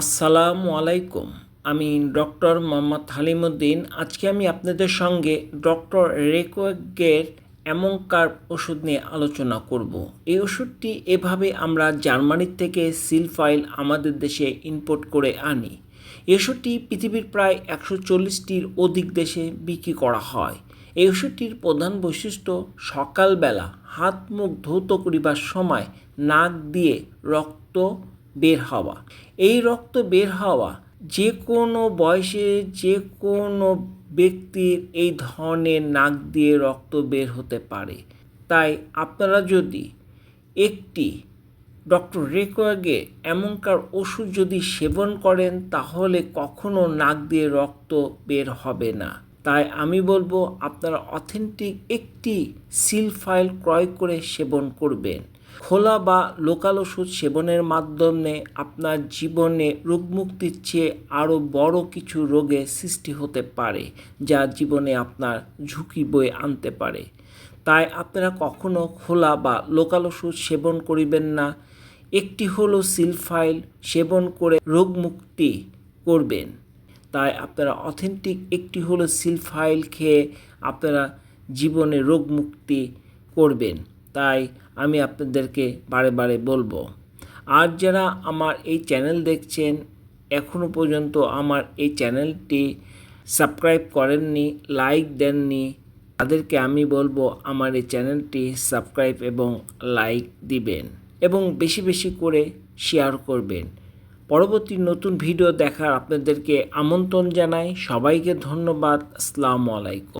আসসালামু আলাইকুম। আমি ডক্টর মোহাম্মদ হালিমুদ্দিন। আজকে আমি আপনাদের সঙ্গে ডক্টর রেকোয়েগের অ্যামোঙ্কার ওষুধ নিয়ে আলোচনা করব। এই ওষুধটি এভাবে আমরা জার্মানির থেকে সিল ফাইল আমাদের দেশে ইম্পোর্ট করে আনি। এই ওষুধটি পৃথিবীর প্রায় একশো চল্লিশটির অধিক দেশে বিক্রি করা হয়। এই ওষুধটির প্রধান বৈশিষ্ট্য সকালবেলা হাত মুখ ধৌত করিবার সময় নাক দিয়ে রক্ত বের হওয়া। এই রক্ত বের হওয়া যে কোনো বয়সে যে কোনো ব্যক্তির এই ধরনের নাক দিয়ে রক্ত বের হতে পারে। তাই আপনারা যদি একটি ডক্টর রেকোয়াগে এমনকার ওষুধ যদি সেবন করেন, তাহলে কখনো নাক দিয়ে রক্ত বের হবে না। তাই আমি বলব আপনারা অথেন্টিক একটি সিল ফাইল ক্রয় করে সেবন করবেন। খোলা বা লোকাল ওষুধ সেবনের মাধ্যমে আপনার জীবনে রোগমুক্তির চেয়ে আরও বড় কিছু রোগের সৃষ্টি হতে পারে, যা জীবনে আপনার ঝুঁকি বয়ে আনতে পারে। তাই আপনারা কখনো খোলা বা লোকাল ওষুধ সেবন করিবেন না। একটি হলো সিলফাইল সেবন করে রোগমুক্তি করবেন। তাই আপনারা অথেন্টিক একটি হলো সিলফাইল খেয়ে আপনারা জীবনে রোগমুক্তি করবেন। তাই আমি আপনাদেরকে বারে বারে বলব, আর যারা আমার এই চ্যানেল দেখছেন এখনও পর্যন্ত আমার এই চ্যানেলটি সাবস্ক্রাইব করেননি লাইক দেননি, তাদেরকে আমি বলব আমার এই চ্যানেলটি সাবস্ক্রাইব এবং লাইক দিবেন এবং বেশি বেশি করে শেয়ার করবেন। পরবর্তী নতুন ভিডিও দেখার আপনাদেরকে আমন্ত্রণ জানাই। সবাইকে ধন্যবাদ। আসসালামু আলাইকুম।